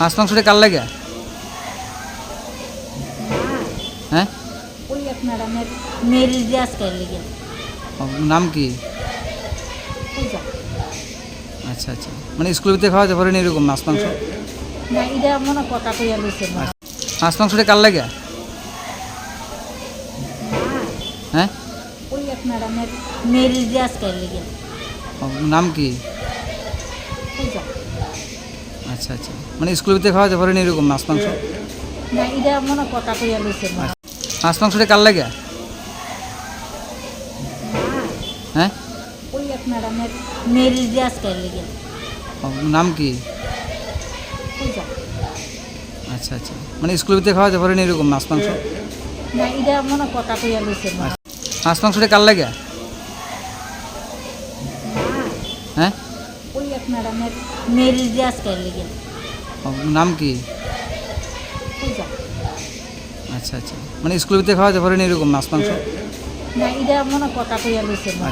মাছ মাংসটা কার লাগে? হ্যাঁ? নাম কি? আচ্ছা আচ্ছা। মানে স্কুলের ভিতরে খাওয়াতে পারেন এরকম মাছ মাংস? না না মাছ মাংসটা কার লাগে? হ্যাঁ। ও, নাম কি? আচ্ছা আচ্ছা। মানে স্কুলের ভিতরে খাওয়াতে পারেন এরকম মাছ মাংস? না এটা মনে কথা কইয়া লইছে মাছ মাংসটা কার লাগে? হ্যাঁ? ওই এক ম্যাডামের লেগে। নাম কি? আচ্ছা আচ্ছা। মানে স্কুলের ভিতরে খাওয়াতে পারেন এরকম মাছ মাংস? না এটা মনে কথা কইয়া লইছে মাছ মাংসটা কার লাগে হ্যাঁ ওই এক ম্যাডামের মেরিজ দিয়ে আজকে লেগে। নাম কি? পূজা। আচ্ছা আচ্ছা। মানে স্কুলের ভিতরে খাওয়াতে পারেন এরকম মাছ মাংস? না এটা মনে কথা কইয়া লইছে। না